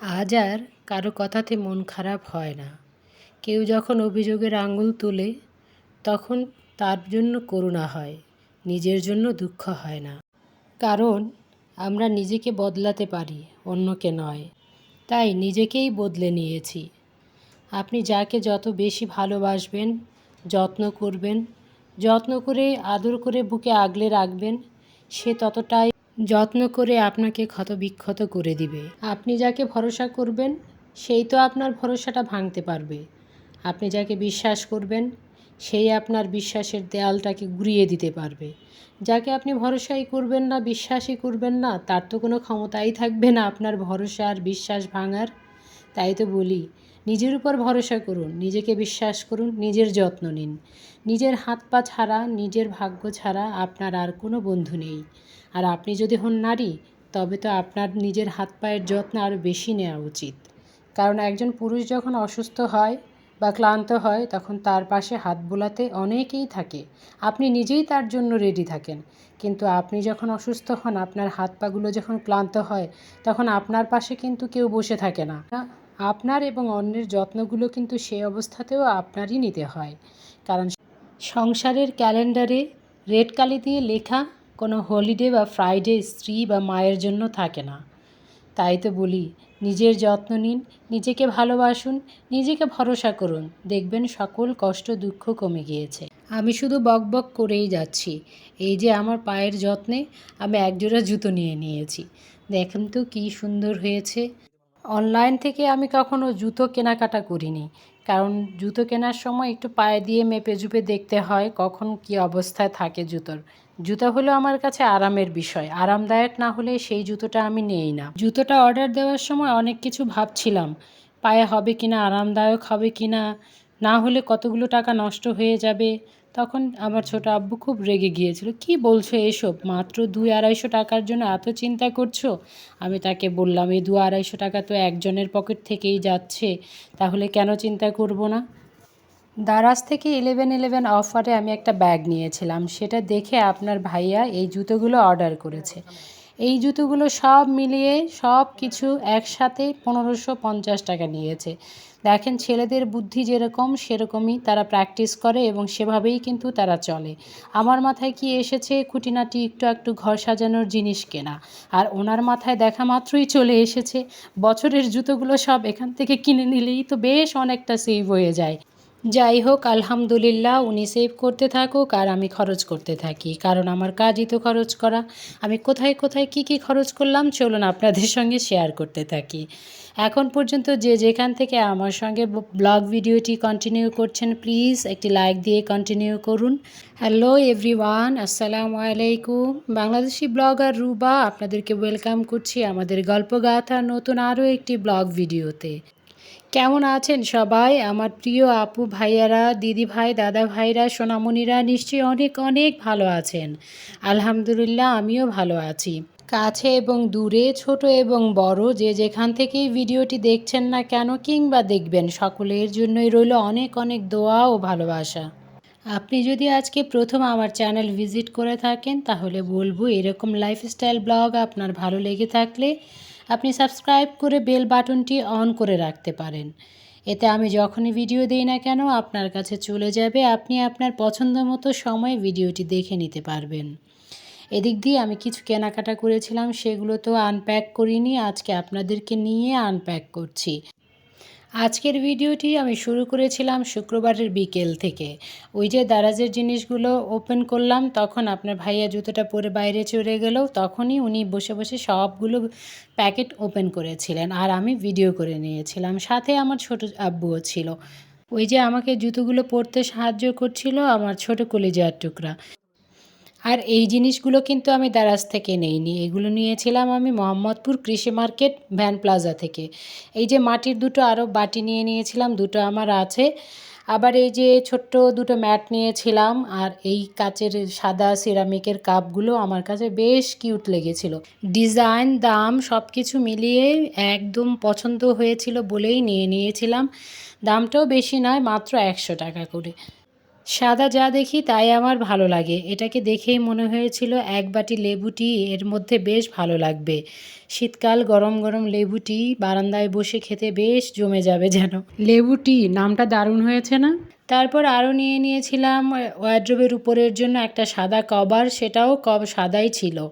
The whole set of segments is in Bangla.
আজ আর কারও কথাতে মন খারাপ হয় না। কেউ যখন অভিযোগের আঙুল তোলে, তখন তার জন্য করুণা হয়, নিজের জন্য দুঃখ হয় না। কারণ আমরা নিজেকে বদলাতে পারি, অন্যকে নয়। তাই নিজেকেই বদলে নিয়েছি। আপনি যাকে যত বেশি ভালোবাসবেন, যত্ন করবেন, যত্ন করে আদর করে বুকে আগলে রাখবেন, সে ততটাই যত্ন করে আপনাকে ক্ষতবিক্ষত করে দিবে। আপনি যাকে ভরসা করবেন, সেই তো আপনার ভরসাটা ভাঙতে পারবে। আপনি যাকে বিশ্বাস করবেন, সেই আপনার বিশ্বাসের দেয়ালটাকে ঘুরিয়ে দিতে পারবে। যাকে আপনি ভরসাই করবেন না, বিশ্বাসই করবেন না, তার তো কোনো ক্ষমতাই থাকবে না আপনার ভরসা আর বিশ্বাস ভাঙার। তাই তো বলি নিজের উপর ভরসা করুন, নিজেকে বিশ্বাস করুন, নিজের যত্ন নিন। নিজের হাত পা ছাড়া, নিজের ভাগ্য ছাড়া আপনার আর কোনো বন্ধু নেই। আর আপনি যদি হন নারী, তবে তো আপনার নিজের হাত পায়ের যত্ন আরও বেশি নেওয়া উচিত। কারণ একজন পুরুষ যখন অসুস্থ হয় বা ক্লান্ত হয়, তখন তার পাশে হাত বোলাতে অনেকেই থাকে। আপনি নিজেই তার জন্য রেডি থাকেন। কিন্তু আপনি যখন অসুস্থ হন, আপনার হাত পাগুলো যখন ক্লান্ত হয়, তখন আপনার পাশে কিন্তু কেউ বসে থাকে না। আপনার এবং অন্যের যত্নগুলো কিন্তু সে অবস্থাতেও আপনারই নিতে হয়। কারণ সংসারের ক্যালেন্ডারে রেড কালি দিয়ে লেখা কোনো হলিডে বা ফ্রাইডে স্ত্রী বা মায়ের জন্য থাকে না। তাই তো বলি, নিজের যত্ন নিন, নিজেকে ভালোবাসুন, নিজেকে ভরসা করুন। দেখবেন সকল কষ্ট, দুঃখ কমে গিয়েছে। আমি শুধু বক বক করেই যাচ্ছি। এই যে আমার পায়ের যত্নে আমি একজোড়া জুতো নিয়ে নিয়েছি। দেখেন তো কী সুন্দর হয়েছে। অনলাইন থেকে আমি কখনো জুতো কেনাকাটা করিনি। কারণ জুতো কেনার সময় একটু পায়ে দিয়ে মেপে জুপে দেখতে হয় কখন কি অবস্থায় থাকে জুতোর। জুতো হলো আমার কাছে আরামের বিষয়। আরামদায়ক না হলে সেই জুতোটা আমি নেই না। জুতোটা অর্ডার দেওয়ার সময় অনেক কিছু ভাবছিলাম। পায়ে হবে কি না আরামদায়ক হবে কি না না হলে কতগুলো টাকা নষ্ট হয়ে যাবে তখন আমার ছোটো আব্বু খুব রেগে গিয়েছিল, কি বলছো এসব? মাত্র দুই আড়াইশো টাকার জন্য এত চিন্তা করছ? আমি তাকে বললাম, এই দু আড়াইশো টাকা তো একজনের পকেট থেকেই যাচ্ছে, তাহলে কেন চিন্তা করব না? দারাজ থেকে ইলেভেন ইলেভেন অফারে আমি একটা ব্যাগ নিয়েছিলাম, সেটা দেখে আপনার ভাইয়া এই জুতোগুলো অর্ডার করেছে। এই জুতোগুলো সব মিলিয়ে সব কিছু একসাথে পনেরোশো পঞ্চাশ টাকা নিয়েছে। দেখেন ছেলেদের বুদ্ধি যেরকম, সেরকমই তারা প্র্যাকটিস করে এবং সেভাবেই কিন্তু তারা চলে। আমার মাথায় কি এসেছে? খুঁটিনাটি একটু একটু ঘর সাজানোর জিনিস কেনা। আর ওনার মাথায় দেখা মাত্রই চলে এসেছে। বছরের জুতোগুলো সব এখান থেকে কিনে নিলেই তো বেশ অনেকটা সেভ হয়ে যায়। যাই হোক আলহামদুলিল্লাহ, উনি সেভ করতে থাকুক আর আমি খরচ করতে থাকি। কারণ আমার কাজই তো খরচ করা। আমি কোথায় কোথায় কি কি খরচ করলাম, চলুন আপনাদের সঙ্গে শেয়ার করতে থাকি। এখন পর্যন্ত যে যেখান থেকে আমার সঙ্গে ব্লগ ভিডিওটি কন্টিনিউ করছেন প্লিজ একটি লাইক দিয়ে কন্টিনিউ করুন। হ্যালো এভরিওয়ান আসসালামু আলাইকুম। বাংলাদেশি ব্লগার রুবা, আপনাদেরকে ওয়েলকাম করছি আমাদের গল্পগাথা নতুন আরও একটি ব্লগ ভিডিওতে কেমন আছেন সবাই? আমার প্রিয় আপু ভাইয়ারা, দিদি ভাই, দাদা ভাইরা, সোনামণিরা নিশ্চয়ই অনেক অনেক ভালো আছেন। আলহামদুলিল্লাহ, আমিও ভালো আছি। কাছে এবং দূরে, ছোট এবং বড়, যে যেখান থেকেই ভিডিওটি দেখছেন না কেন কিংবা দেখবেন, সকলের জন্যই রইল অনেক অনেক দোয়া ও ভালোবাসা। আপনি যদি আজকে প্রথম আমার চ্যানেল ভিজিট করে থাকেন, তাহলে বলব এরকম লাইফস্টাইল ব্লগ আপনার ভালো লেগে থাকলে আপনি সাবস্ক্রাইব করে বেল বাটনটি অন করে রাখতে পারেন। এতে আমি যখনই ভিডিও দিই না কেন, আপনার কাছে চলে যাবে, আপনি আপনার পছন্দ মতো সময়ে ভিডিওটি দেখে নিতে পারবেন। এদিক দিয়ে আমি কিছু কেনাকাটা করেছিলাম, সেগুলো তো আনপ্যাক করিনি, আজকে আপনাদেরকে নিয়ে আনপ্যাক করছি। আজকের ভিডিওটি আমি শুরু করেছিলাম শুক্রবারের বিকেল থেকে। ওই যে দারাজের জিনিসগুলো ওপেন করলাম, তখন আপনার ভাইয়া জুতোটা পরে বাইরে চলে গেলেও তখনই উনি বসে বসে সবগুলো প্যাকেট ওপেন করেছিলেন আর আমি ভিডিও করে নিয়েছিলাম। সাথে আমার ছোট আব্বুও ছিল। ওই যে আমাকে জুতোগুলো পরতে সাহায্য করছিল আমার ছোট কলিজার টুকরা। আর এই জিনিসগুলো কিন্তু আমি দারাজ থেকে নেইনি। এগুলো নিয়েছিলাম আমি মোহাম্মদপুর কৃষি মার্কেট ভ্যান প্লাজা থেকে। এই যে মাটির দুটো আরও বাটি নিয়ে নিয়েছিলাম, দুটো আমার আছে। আবার এই যে ছোট্ট দুটো ম্যাট নিয়েছিলাম, আর এই কাচের সাদা সিরামিকের কাপগুলো আমার কাছে বেশ কিউট লেগেছিল। ডিজাইন, দাম সব কিছু মিলিয়ে একদম পছন্দ হয়েছিল বলেই নিয়ে নিয়েছিলাম। দামটাও বেশি নয়, মাত্র একশো টাকা করে। সাদা যা দেখি তাই আমার ভালো লাগে। এটাকে দেখেই মনে হয়েছিল এক বাটি লেবুটি এর মধ্যে বেশ ভালো লাগবে। শীতকাল গরম গরম লেবুটি বারান্দায় বসে খেতে বেশ জমে যাবে যেন। লেবুটি নামটা দারুণ হয়েছে না? তারপর আরও নিয়ে নিয়েছিলাম ওয়ার্ড্রোবের উপরের জন্য একটা সাদা কভার, সেটাও কব সাদাই ছিল।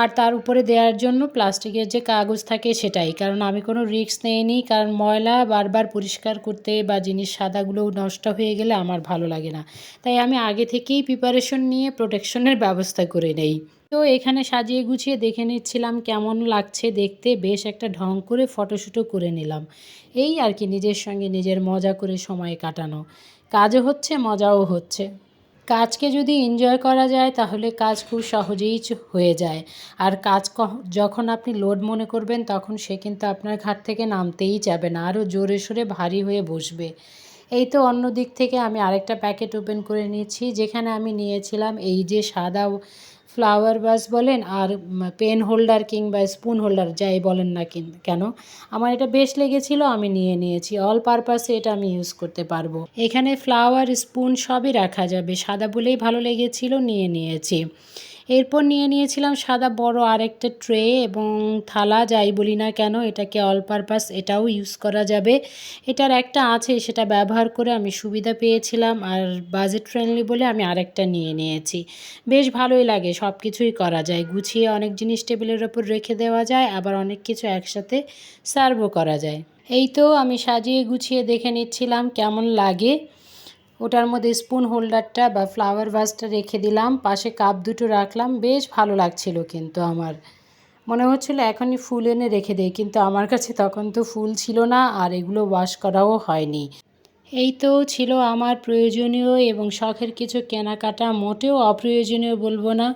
আর তার উপরে দেওয়ার জন্য প্লাস্টিকের যে কাগজ থাকে সেটাই। কারণ আমি কোনো রিস্ক নেইনি, কারণ ময়লা বারবার পরিষ্কার করতে বা জিনিস সাদাগুলো নষ্ট হয়ে গেলে আমার ভালো লাগে না। তাই আমি আগে থেকেই প্রিপারেশন নিয়ে প্রোটেকশনের ব্যবস্থা করে নেই। তো এখানে সাজিয়ে গুছিয়ে দেখে নিচ্ছিলাম কেমন লাগছে দেখতে, বেশ একটা ঢং করে ফটোশ্যুটও করে নিলাম। এই আর কি, নিজের সঙ্গে নিজের মজা করে সময় কাটানো। কাজও হচ্ছে, মজাও হচ্ছে। কাজকে যদি এনজয় করা যায়, তাহলে কাজ খুব সহজেই হয়ে যায়। আর কাজ যখন আপনি লোড মনে করবেন, তখন সে কিন্তু আপনার ঘাট থেকে নামতেই যাবে না আরও জোরে সোরে ভারী হয়ে বসবে। এই তো অন্য দিক থেকে আমি আরেকটা প্যাকেট ওপেন করে নিয়েছি, যেখানে আমি নিয়েছিলাম এই যে সাদা ফ্লাওয়ার বাস বলেন আর পেন হোল্ডার কিংবা স্পুন হোল্ডার যাই বলেন না কেন আমার এটা বেশ লেগেছিল, আমি নিয়ে নিয়েছি। অল পারপাসে এটা আমি ইউজ করতে পারব। এখানে ফ্লাওয়ার স্পুন সবই রাখা যাবে। সাদা বলেই ভালো লেগেছিল, নিয়ে নিয়েছি। এরপর নিয়ে নিয়েছিলাম সাদা বড় আরেকটা ট্রে এবং থালা, যাই বলি না কেন, এটাকে অল পারপাস এটাও ইউজ করা যাবে। এটার একটা আছে, সেটা ব্যবহার করে আমি সুবিধা পেয়েছিলাম আর বাজেট ফ্রেন্ডলি বলে আমি আরেকটা নিয়ে নিয়েছি। বেশ ভালোই লাগে সব কিছুই করা যায়। গুছিয়ে অনেক জিনিস টেবিলের ওপর রেখে দেওয়া যায়, আবার অনেক কিছু একসাথে সার্ভও করা যায়। এই তো আমি সাজিয়ে গুছিয়ে দেখে নিচ্ছিলাম, কেমন লাগে? ওটার মধ্যে স্পুন হোল্ডারটা বা ফ্লাওয়ার ভাসটা রেখে দিলাম, পাশে কাপ দুটো রাখলাম, বেশ ভালো লাগছিল কিন্তু আমার। মনে হচ্ছিল এখনই ফুল এনে রেখে দেয় কিন্তু আমার কাছে তখন তো ফুল ছিল না আর এগুলো ওয়াশ করাও হয়নি। এই তো ছিল আমার প্রয়োজনীয় এবং শখের কিছু কেনাকাটা মোটেও অপ্রয়োজনীয় বলব না,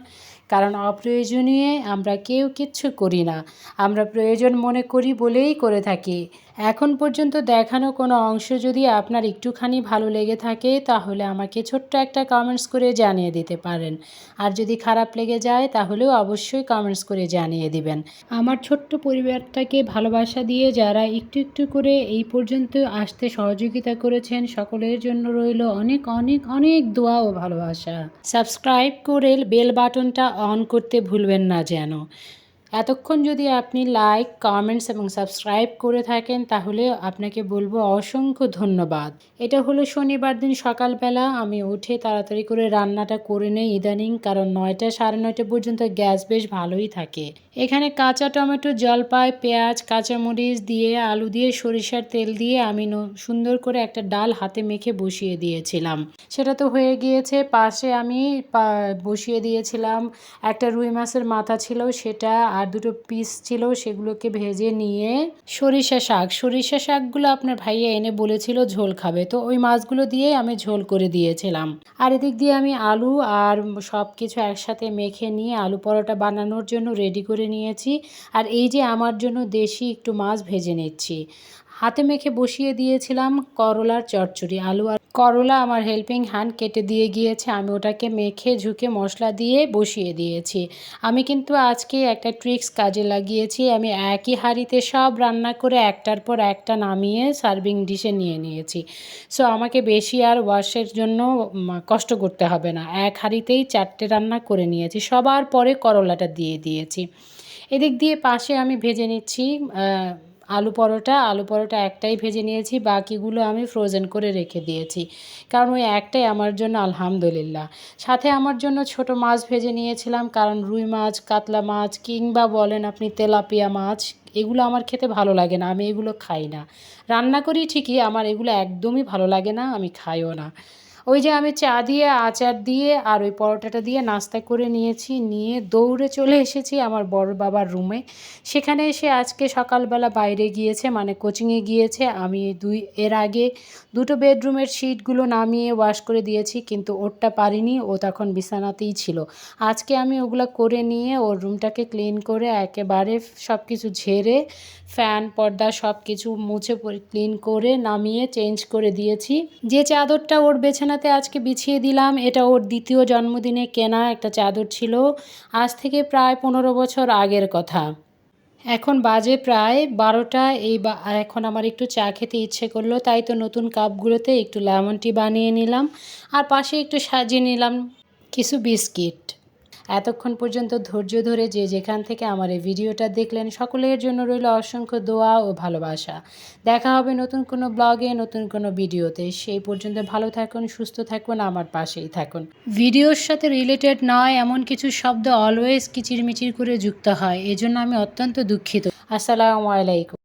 কারণ অপ্রয়োজনীয় আমরা কেউ কিচ্ছু করি না। আমরা প্রয়োজন মনে করি বলেই করে থাকি। এখন পর্যন্ত দেখানো কোনো অংশ যদি আপনার একটুখানি ভালো লেগে থাকে, তাহলে আমাকে ছোট্ট একটা কমেন্টস করে জানিয়ে দিতে পারেন। আর যদি খারাপ লেগে যায়, তাহলেও অবশ্যই কমেন্টস করে জানিয়ে দিবেন। আমার ছোট্ট পরিবারটাকে ভালোবাসা দিয়ে যারা একটু একটু করে এই পর্যন্ত আসতে সহযোগিতা করেছেন, সকলের জন্য রইল অনেক অনেক অনেক দোয়া ও ভালোবাসা। সাবস্ক্রাইব করে বেল বাটনটা অন করতে ভুলবেন না যেন। এতক্ষণ যদি আপনি লাইক কমেন্টস এবং সাবস্ক্রাইব করে থাকেন, তাহলে আপনাকে বলব অসংখ্য ধন্যবাদ। এটা হলো শনিবার দিন সকালবেলা, আমি উঠে তাড়াতাড়ি করে রান্নাটা করে নেই ইদানিং, কারণ নয়টা সাড়ে নয়টা পর্যন্ত গ্যাস বেশ ভালোই থাকে। এখানে কাঁচা টমেটো, জলপাই, পেঁয়াজ, কাঁচামরিচ দিয়ে, আলু দিয়ে, সরিষার তেল দিয়ে আমি সুন্দর করে একটা ডাল হাতে মেখে বসিয়ে দিয়েছিলাম। সেটা তো হয়ে গিয়েছে। পাশে আমি বসিয়ে দিয়েছিলাম। একটা রুই মাছের মাথা ছিল সেটা আর দুটো পিস ছিল সেগুলোকে ভেজে নিয়ে সরিষা শাক। সরিষা শাকগুলো আপনার ভাইয়া এনে বলেছিল ঝোল খাবে। তো ওই মাছগুলো দিয়ে আমি ঝোল করে দিয়েছিলাম। আর এদিক দিয়ে আমি আলু আর সব কিছু একসাথে মেখে নিয়ে আলু পরোটা বানানোর জন্য রেডি করে নিয়েছি। আর এই যে আমার জন্য দেশি একটু মাছ ভেজে নিচ্ছি। হাতে মেখে বসিয়ে দিয়েছিলাম করলার চচ্চড়ি, আলু আর করলা আমার হেল্পিং হ্যান্ড কেটে দিয়ে গিয়েছে। আমি ওটাকে মেখে ঝুঁকে মশলা দিয়ে বসিয়ে দিয়েছি। আমি কিন্তু আজকে একটা ট্রিক্স কাজে লাগিয়েছি। আমি একই হাঁড়িতে সব রান্না করে একটার পর একটা নামিয়ে সার্ভিং ডিশে নিয়ে নিয়েছি। সো আমাকে বেশি আর ওয়াশের জন্য কষ্ট করতে হবে না। এক হাঁড়িতেই চারটে রান্না করে নিয়েছি। সবার পরে করলাটা দিয়ে দিয়েছি। এদিক দিয়ে পাশে আমি ভেজে নিচ্ছি আলু পরোটা আলু পরোটা একটাই ভেজে নিয়েছি, বাকিগুলো আমি ফ্রোজেন করে রেখে দিয়েছি। কারণ ওই একটাই আমার জন্য আলহামদুলিল্লাহ। সাথে আমার জন্য ছোট মাছ ভেজে নিয়েছিলাম, কারণ রুই মাছ, কাতলা মাছ, কিংবা বলেন আপনি তেলাপিয়া মাছ, এগুলো আমার খেতে ভালো লাগে না, আমি এগুলো খাই না। রান্না করি ঠিকই, আমার এগুলো একদমই ভালো লাগে না, আমি খাইও না। ওই যে আমি চা দিয়ে, আচার দিয়ে আর ওই পরোটাটা দিয়ে নাস্তা করে নিয়েছি, নিয়ে দৌড়ে চলে এসেছি আমার বড় বাবার রুমে। সেখানে এসে আজকে সকালবেলা বাইরে গিয়েছে মানে কোচিংয়ে গিয়েছে। আমি দুই, এর আগে দুটো বেডরুমের সিটগুলো নামিয়ে ওয়াশ করে দিয়েছি, কিন্তু ওরটা পারিনি, ও তখন বিছানাতেই ছিল। আজকে আমি ওগুলো করে নিয়ে ওর রুমটাকে ক্লিন করে একেবারে সব কিছু ঝেড়ে, ফ্যান, পর্দা সব কিছু মুছে ক্লিন করে নামিয়ে চেঞ্জ করে দিয়েছি। যে চাদরটা ওর বেছানাতে আজকে বিছিয়ে দিলাম, এটা ওর দ্বিতীয় জন্মদিনে কেনা একটা চাদর ছিল, আজ থেকে প্রায় পনেরো বছর আগের কথা। এখন বাজে প্রায় বারোটা, এই এখন আমার একটু চা খেতে ইচ্ছে করল, তাই তো নতুন কাপগুলোতে একটু লেমন টি বানিয়ে নিলাম, আর পাশে একটু সাজিয়ে নিলাম কিছু বিস্কিট। এতক্ষণ পর্যন্ত ধৈর্য ধরে যে যেখান থেকে আমার এই ভিডিওটা দেখলেন, সকলের জন্য রইল অসংখ্য দোয়া ও ভালোবাসা। দেখা হবে নতুন কোনো ব্লগে, নতুন কোনো ভিডিওতে। সেই পর্যন্ত ভালো থাকুন, সুস্থ থাকুন, আমার পাশেই থাকুন। ভিডিওর সাথে রিলেটেড নয়, এমন কিছু শব্দ অলওয়েজ কিচিরমিচির করে যুক্ত হয়। এজন্য আমি অত্যন্ত দুঃখিত। আসসালামু আলাইকুম।